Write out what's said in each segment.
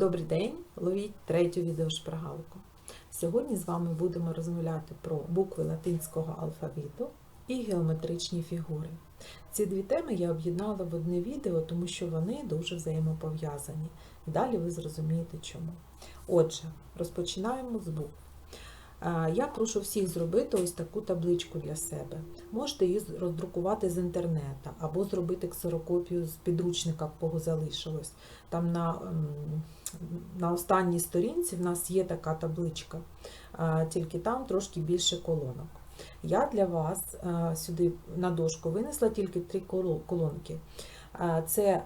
Добрий день! Ловіть третю відеошпаргалку. Сьогодні з вами будемо розмовляти про букви латинського алфавіту і геометричні фігури. Ці дві теми я об'єднала в одне відео, тому що вони дуже взаємопов'язані. Далі ви зрозумієте чому. Отже, розпочинаємо з букв. Я прошу всіх зробити ось таку табличку для себе. Можете її роздрукувати з інтернету або зробити ксерокопію з підручника, в кого залишилось. Там на, на останній сторінці в нас є така табличка, тільки там трошки більше колонок. Я для вас сюди на дошку винесла тільки три колонки. Це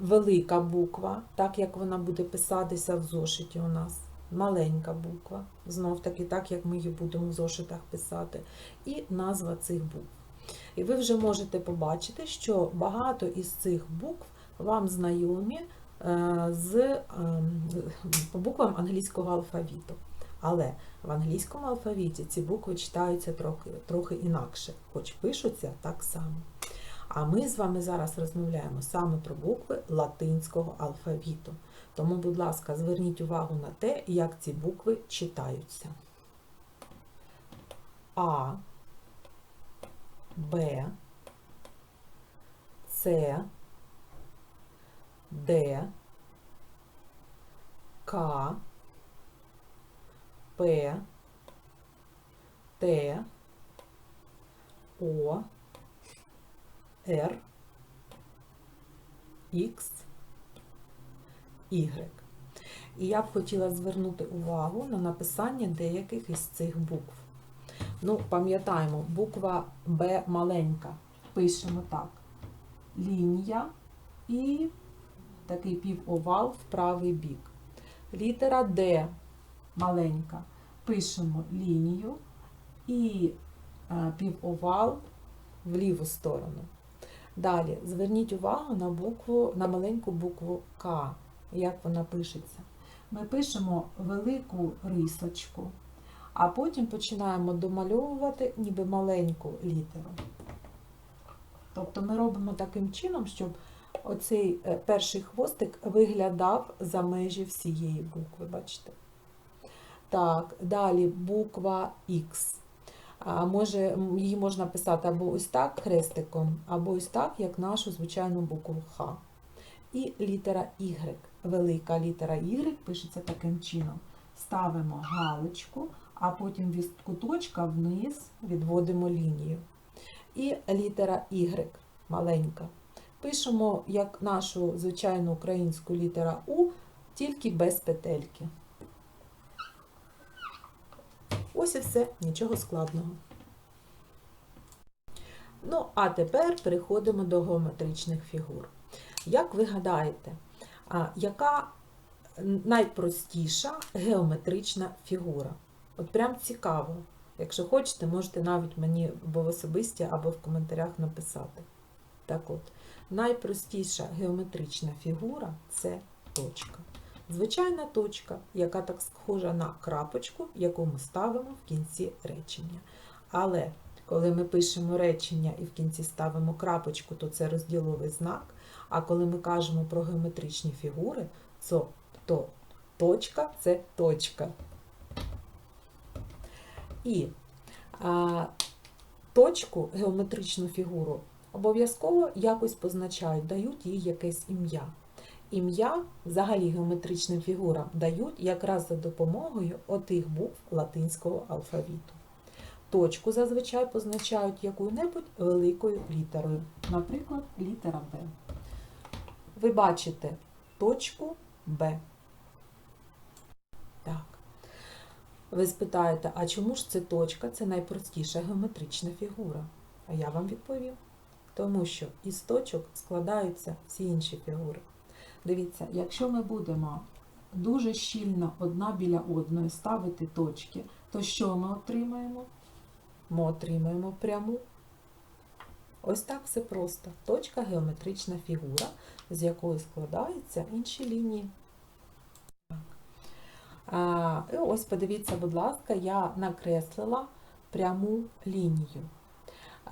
велика буква, так як вона буде писатися в зошиті у нас. Маленька буква, знов таки, так як ми її будемо в зошитах писати, і назва цих букв. І ви вже можете побачити, що багато із цих букв вам знайомі е, з ем, по буквам англійського алфавіту. Але в англійському алфавіті ці букви читаються трохи, трохи інакше, хоч пишуться так само. А ми з вами зараз розмовляємо саме про букви латинського алфавіту. Тому, будь ласка, зверніть увагу на те, як ці букви читаються. А, Б, С, Д, К, П, Т, О, Р, Х, Y. І я б хотіла звернути увагу на написання деяких із цих букв. Ну, пам'ятаємо, буква Б маленька. Пишемо так. Лінія і такий півовал в правий бік. Літера Д маленька. Пишемо лінію і е, півовал в ліву сторону. Далі зверніть увагу на букву, на маленьку букву К, як вона пишеться. Ми пишемо велику рисочку, а потім починаємо домальовувати ніби маленьку літеру. Тобто ми робимо таким чином, щоб оцей е, перший хвостик виглядав за межі всієї букви, бачите? Так, далі буква Х. Може, її можна писати або ось так хрестиком, або ось так, як нашу звичайну букву Х. І літера Y. Велика літера Y пишеться таким чином. Ставимо галочку, а потім від куточка вниз відводимо лінію. І літера Y маленька. Пишемо як нашу звичайну українську літера У, тільки без петельки. Ось і все, нічого складного. Ну, а тепер переходимо до геометричних фігур. Як ви гадаєте, яка найпростіша геометрична фігура? От прям цікаво. Якщо хочете, можете навіть мені або в особисті, або в коментарях написати. Так от, найпростіша геометрична фігура це точка. Звичайна точка, яка так схожа на крапочку, яку ми ставимо в кінці речення. Але коли ми пишемо речення і в кінці ставимо крапочку, то це розділовий знак. А коли ми кажемо про геометричні фігури, то, то точка це точка. І а, точку, геометричну фігуру, обов'язково якось позначають, дають їй якесь ім'я. Ім'я взагалі геометричним фігурам дають якраз за допомогою отих букв латинського алфавіту. Точку зазвичай позначають якою-небудь великою літерою, наприклад, літера Б. Ви бачите точку Б. Так. Ви спитаєте, а чому ж це точка? Це найпростіша геометрична фігура. А я вам відповім. Тому що із точок складаються всі інші фігури. Дивіться, якщо ми будемо дуже щільно одна біля одної ставити точки, то що ми отримаємо? Ми отримаємо пряму. Ось так все просто. Точка геометрична фігура, з якої складаються інші лінії. А, і ось подивіться, будь ласка, я накреслила пряму лінію.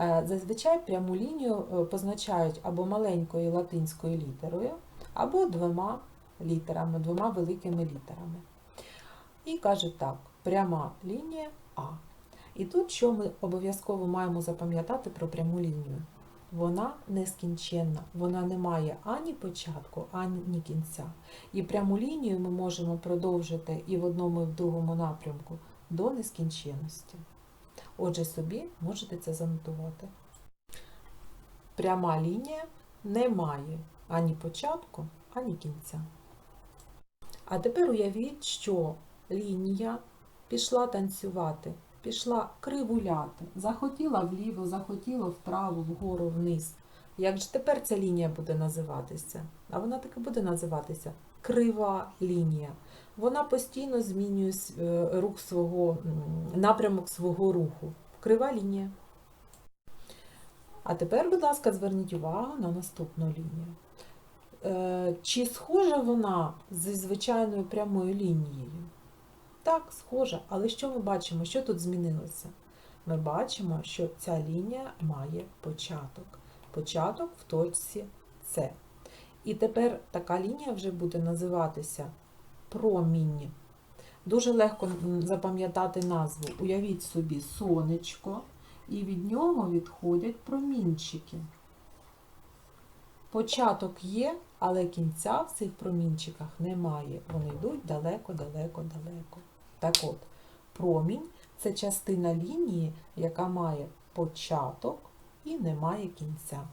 Е, Зазвичай пряму лінію е, позначають або маленькою латинською літерою, або двома літерами, двома великими літерами. І каже так: пряма лінія А. І тут що ми обов'язково маємо запам'ятати про пряму лінію? Вона нескінченна, вона не має ані початку, ані кінця. І пряму лінію ми можемо продовжити і в одному, і в другому напрямку до нескінченності. Отже, собі можете це занотувати. Пряма лінія не має ані початку, ані кінця. А тепер уявіть, що лінія пішла танцювати, пішла кривуляти, захотіла вліво, захотіла вправо, вгору, вниз. Як же тепер ця лінія буде називатися? А вона таки буде називатися крива лінія. Вона постійно змінює е, рух свого, напрямок свого руху. Крива лінія. А тепер, будь ласка, зверніть увагу на наступну лінію. Е, Чи схожа вона зі звичайною прямою лінією? Так, схожа, але що ми бачимо? Що тут змінилося? Ми бачимо, що ця лінія має початок. Початок в точці С. І тепер така лінія вже буде називатися промінь. Дуже легко запам'ятати назву. Уявіть собі сонечко, і від нього відходять промінчики. Початок є, але кінця в цих промінчиках немає. Вони йдуть далеко-далеко-далеко. Так от, промінь це частина лінії, яка має початок і не має кінця.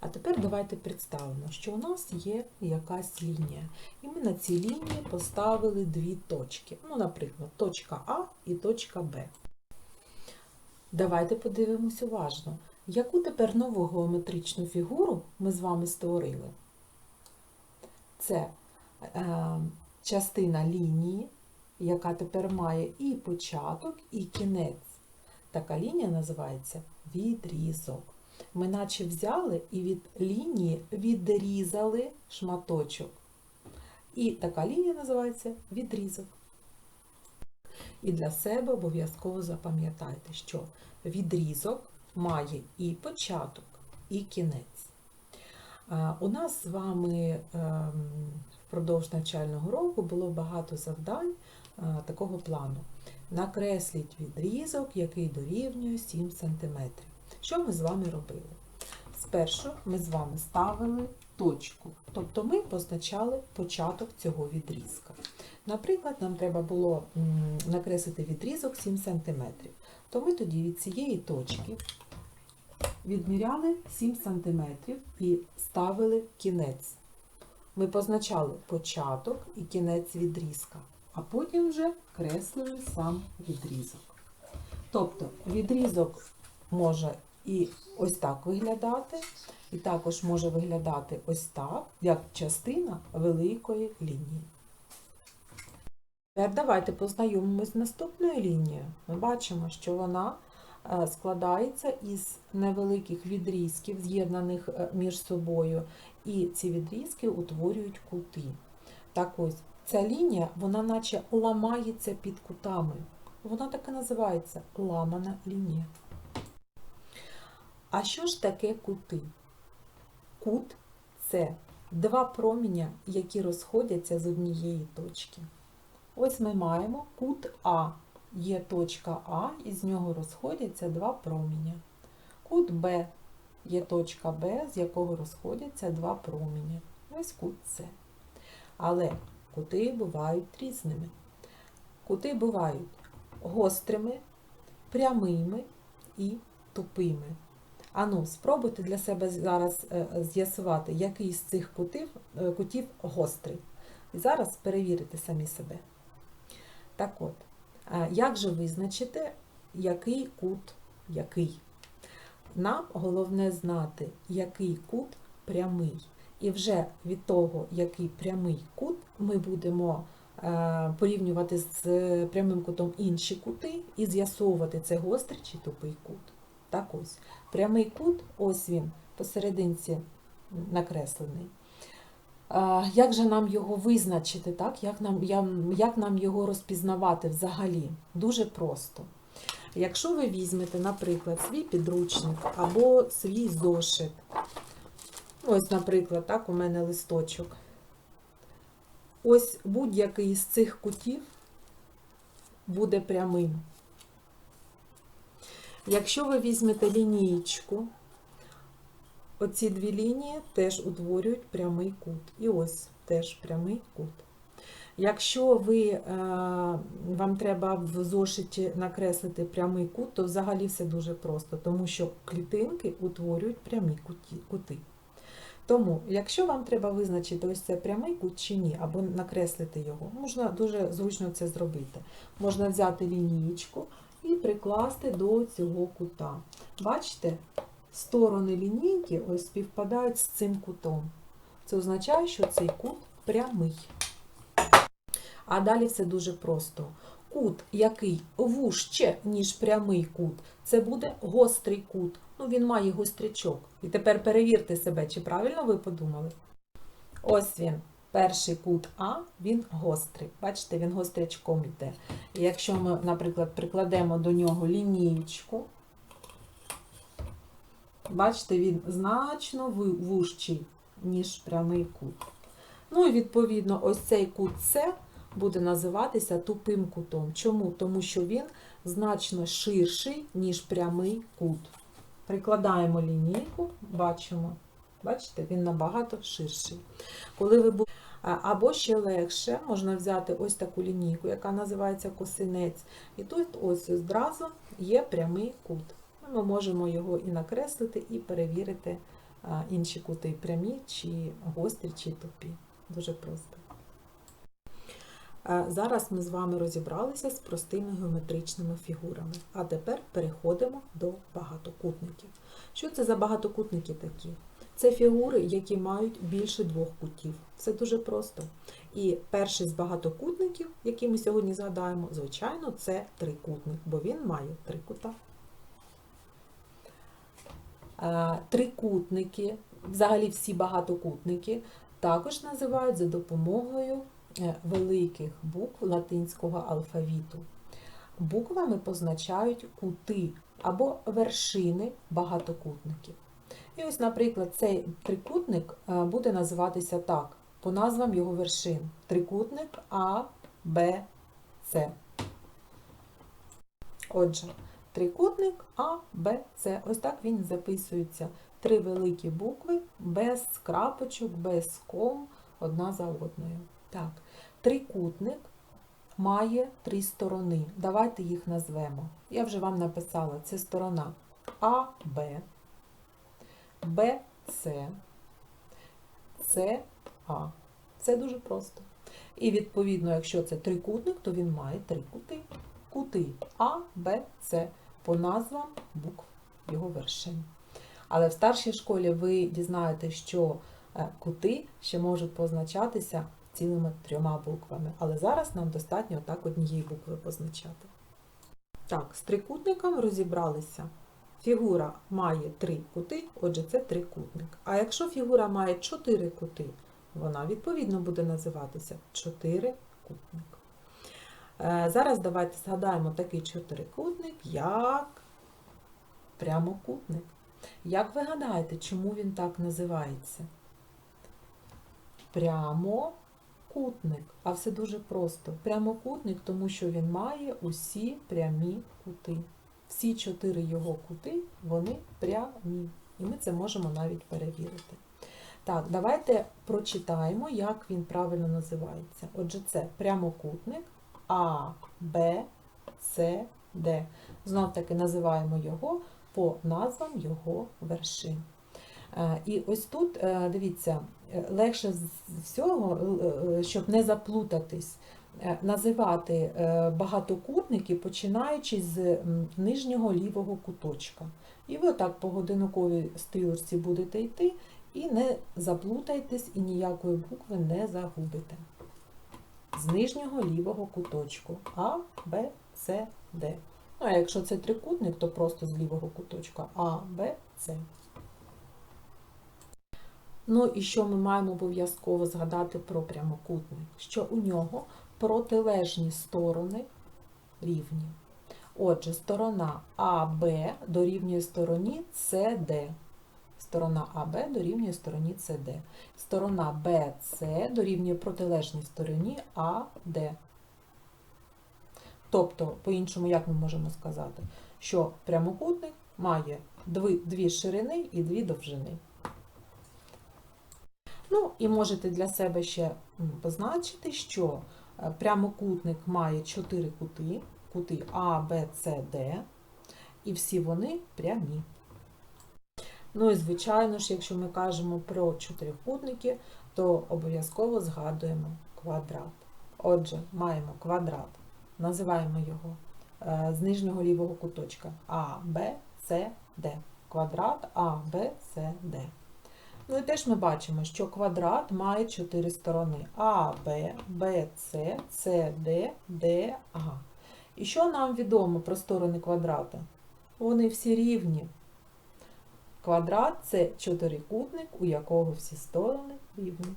А тепер давайте представимо, що у нас є якась лінія. І ми на цій лінії поставили дві точки. Ну, наприклад, точка А і точка Б. Давайте подивимось уважно, яку тепер нову геометричну фігуру ми з вами створили. Це е, частина лінії, яка тепер має і початок, і кінець. Така лінія називається відрізок. Ми наче взяли і від лінії відрізали шматочок. І така лінія називається відрізок. І для себе обов'язково запам'ятайте, що відрізок має і початок, і кінець. У нас з вами ем, впродовж навчального року було багато завдань такого плану. Накресліть відрізок, який дорівнює 7 см. Що ми з вами робили? Спершу ми з вами ставили точку, тобто ми позначали початок цього відрізка. Наприклад, нам треба було накреслити відрізок 7 см. То ми тоді від цієї точки відміряли 7 см і ставили кінець. Ми позначали початок і кінець відрізка, а потім вже креслили сам відрізок. Тобто відрізок може і ось так виглядати, і також може виглядати ось так, як частина великої лінії. Тепер давайте познайомимось з наступною лінією. Ми бачимо, що вона складається із невеликих відрізків, з'єднаних е, між собою, і ці відрізки утворюють кути. Так ось, ця лінія, вона наче ламається під кутами. Вона так і називається ламана лінія. А що ж таке кути? Кут це два проміня, які розходяться з однієї точки. Ось ми маємо кут А. Є точка А, і з нього розходяться два проміня. Кут Б. Є точка Б, з якого розходяться два проміня. Ось кут С. Але кути бувають різними. Кути бувають гострими, прямими і тупими. Ану, спробуйте для себе зараз е, з'ясувати, який з цих кутів, е, кутів гострий. І зараз перевірите самі себе. Так от, як же визначити, який кут який? Нам головне знати, який кут прямий. І вже від того, який прямий кут, ми будемо е, порівнювати з прямим кутом інші кути і з'ясовувати, це гострий чи тупий кут. Так ось, прямий кут, ось він, посерединці накреслений. Як же нам його визначити, так? Як, нам, як нам його розпізнавати взагалі? Дуже просто. Якщо ви візьмете, наприклад, свій підручник або свій зошит, ось, наприклад, так, у мене листочок. Ось будь-який з цих кутів буде прямим. Якщо ви візьмете лінієчку, оці дві лінії теж утворюють прямий кут. І ось теж прямий кут. Якщо ви, е, вам треба в зошиті накреслити прямий кут, то взагалі все дуже просто, тому що клітинки утворюють прямі кути. Тому, якщо вам треба визначити ось це прямий кут чи ні, або накреслити його, можна дуже зручно це зробити. Можна взяти лінієчку і прикласти до цього кута. Бачите, сторони лінійки ось співпадають з цим кутом. Це означає, що цей кут прямий. А далі все дуже просто. Кут, який вужче, ніж прямий кут, це буде гострий кут. Ну, він має гострячок. І тепер перевірте себе, чи правильно ви подумали. Ось він, перший кут А, він гострий. Бачите, він гострячком йде. І якщо ми, наприклад, прикладемо до нього лінієчку, бачите, він значно вужчий, ніж прямий кут. Ну і відповідно, ось цей кут С буде називатися тупим кутом. Чому? Тому що він значно ширший, ніж прямий кут. Прикладаємо лінійку, бачимо. Бачите, він набагато ширший. Коли ви Або ще легше, можна взяти ось таку лінійку, яка називається косинець. І тут ось одразу є прямий кут. Ми можемо його і накреслити, і перевірити інші кути прямі, чи гострі, чи тупі. Дуже просто. Зараз ми з вами розібралися з простими геометричними фігурами. А тепер переходимо до багатокутників. Що це за багатокутники такі? Це фігури, які мають більше двох кутів. Все дуже просто. І перший з багатокутників, який ми сьогодні згадаємо, звичайно, це трикутник, бо він має три кута. Трикутники, взагалі всі багатокутники, також називають за допомогою е, великих букв латинського алфавіту. Буквами позначають кути або вершини багатокутників. І ось, наприклад, цей трикутник е, буде називатися так, по назвам його вершин. Трикутник А, Б, С. Отже, трикутник А, Б, С. Ось так він записується. Три великі букви без крапочок, без ком, одна за одною. Так, трикутник має три сторони. Давайте їх назвемо. Я вже вам написала, це сторона А, Б, Б, С, С, А. Це дуже просто. І відповідно, якщо це трикутник, то він має три кути. Кути А, Б, С по назвам букв його вершин. Але в старшій школі ви дізнаєтесь, що е, кути ще можуть позначатися цілими трьома буквами. Але зараз нам достатньо так однієї букви позначати. Так, з трикутником розібралися. Фігура має три кути, отже, це трикутник. А якщо фігура має чотири кути, вона відповідно буде називатися чотирикутник. Е, Зараз давайте згадаємо такий чотирикутник, як прямокутник. Як ви гадаєте, чому він так називається? Прямокутник. А все дуже просто. Прямокутник, тому що він має усі прямі кути. Всі чотири його кути, вони прямі. І ми це можемо навіть перевірити. Так, давайте прочитаємо, як він правильно називається. Отже, це прямокутник А, Б, С, Д. Знов таки називаємо його по назвам його вершин. Е, І ось тут, е, дивіться, е, легше з всього, щоб не заплутатись, називати багатокутники, починаючи з нижнього лівого куточка. І ви отак по годинниковій стрілочці будете йти, і не заплутайтесь, і ніякої букви не загубите. З нижнього лівого куточку А, Б, С, Д. Ну, а якщо це трикутник, то просто з лівого куточка А, Б, С. Ну і що ми маємо обов'язково згадати про прямокутник? Що у нього протилежні сторони рівні. Отже, сторона АБ дорівнює стороні СД. Сторона АБ дорівнює стороні СД. Сторона БС дорівнює протилежній стороні АД. Тобто, по-іншому, як ми можемо сказати, що прямокутник має дві, дві ширини і дві довжини. Ну, і можете для себе ще позначити, що е, прямокутник має чотири кути, кути А, Б, С, Д, і всі вони прямі. Ну і звичайно ж, якщо ми кажемо про чотирикутники, то обов'язково згадуємо квадрат. Отже, маємо квадрат, називаємо його е, з нижнього лівого куточка А, Б, С, Д. Квадрат А, Б, С, Д. Ну і теж ми бачимо, що квадрат має чотири сторони А, Б, Б, С, С, Д, Д, А. І що нам відомо про сторони квадрата? Вони всі рівні. Квадрат це чотирикутник, у якого всі сторони рівні.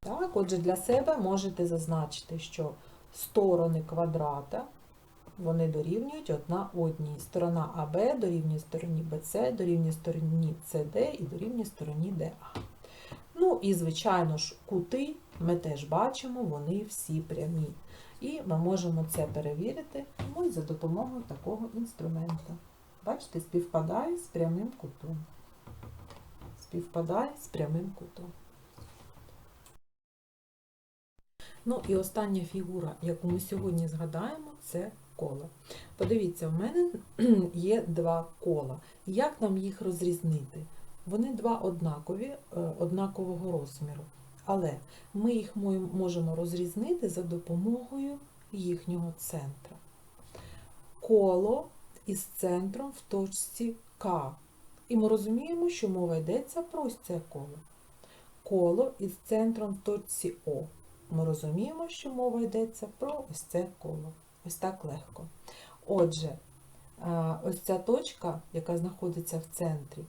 Так, отже, для себе можете зазначити, що сторони квадрата вони дорівнюють одна одній. Сторона АБ дорівнює стороні БЦ, дорівнює стороні СД і дорівнює стороні ДА. Ну і, звичайно ж, кути ми теж бачимо, вони всі прямі. І ми можемо це перевірити ну, за допомогою такого інструмента. Бачите, співпадає з прямим кутом. Співпадає з прямим кутом. Ну і остання фігура, яку ми сьогодні згадаємо, це коло. Подивіться, в мене є два кола. Як нам їх розрізнити? Вони два однакові, е, однакового розміру. Але ми їх можемо розрізнити за допомогою їхнього центра. Коло із центром в точці К. І ми розуміємо, що мова йдеться про ось це коло. Коло із центром в точці О. Ми розуміємо, що мова йдеться про ось це коло. Ось так легко. Отже, ось ця точка, яка знаходиться в центрі,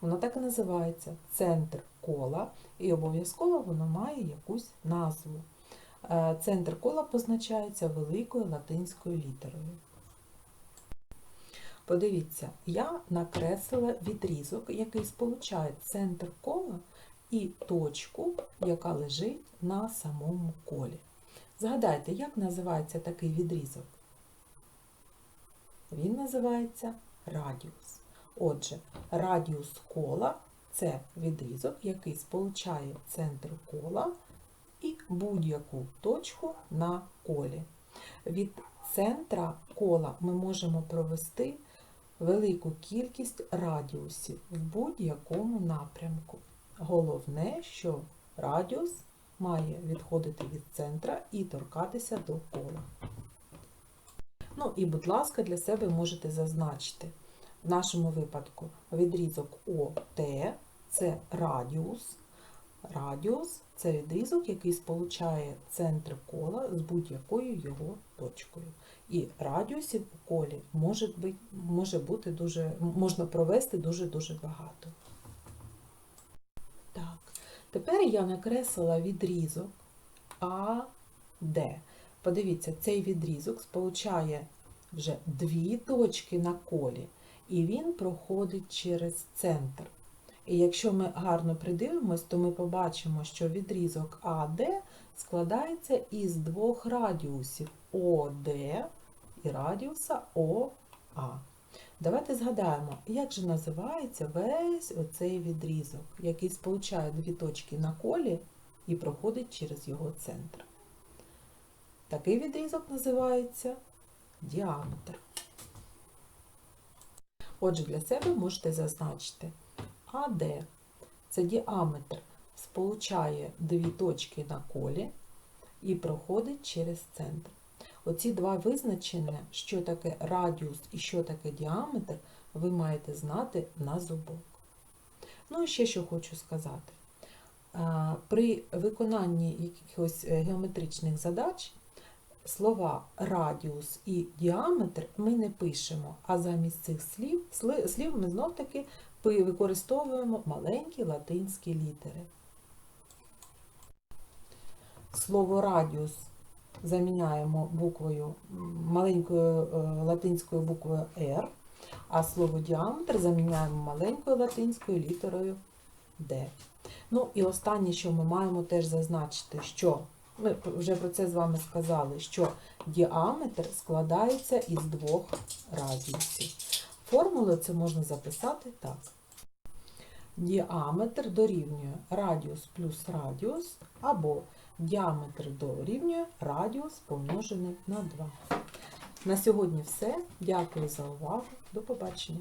вона так і називається центр кола, і обов'язково воно має якусь назву. Е, Центр кола позначається великою латинською літерою. Подивіться, я накреслила відрізок, який сполучає центр кола і точку, яка лежить на самому колі. Згадайте, як називається такий відрізок? Він називається радіус. Отже, радіус кола це відрізок, який сполучає центр кола і будь-яку точку на колі. Від центра кола ми можемо провести велику кількість радіусів в будь-якому напрямку. Головне, що радіус має відходити від центра і торкатися до кола. Ну і, будь ласка, для себе можете зазначити. В нашому випадку відрізок ОТ це радіус. Радіус це відрізок, який сполучає центр кола з будь-якою його точкою. І радіусів у колі може бути, може бути дуже, можна провести дуже-дуже багато. Так, тепер я накреслила відрізок АД. Подивіться, цей відрізок сполучає вже дві точки на колі, і він проходить через центр. І якщо ми гарно придивимось, то ми побачимо, що відрізок АД складається із двох радіусів ОД і радіуса ОА. Давайте згадаємо, як же називається весь оцей відрізок, який сполучає дві точки на колі і проходить через його центр. Такий відрізок називається діаметр. Отже, для себе можете зазначити АД це діаметр сполучає дві точки на колі і проходить через центр. Оці два визначення, що таке радіус і що таке діаметр, ви маєте знати на зубок. Ну і ще що хочу сказати. При виконанні якихось е, геометричних задач слова радіус і діаметр ми не пишемо, а замість цих слів, слів ми знов-таки використовуємо маленькі латинські літери. Слово радіус заміняємо буквою маленькою е, латинською буквою R, а слово діаметр заміняємо маленькою латинською літерою D. Ну і останнє, що ми маємо теж зазначити, що ми вже про це з вами сказали, що діаметр складається із двох радіусів. Формулу це можна записати так. Діаметр дорівнює радіус плюс радіус, або діаметр дорівнює радіус помножений на 2. На сьогодні все. Дякую за увагу. До побачення.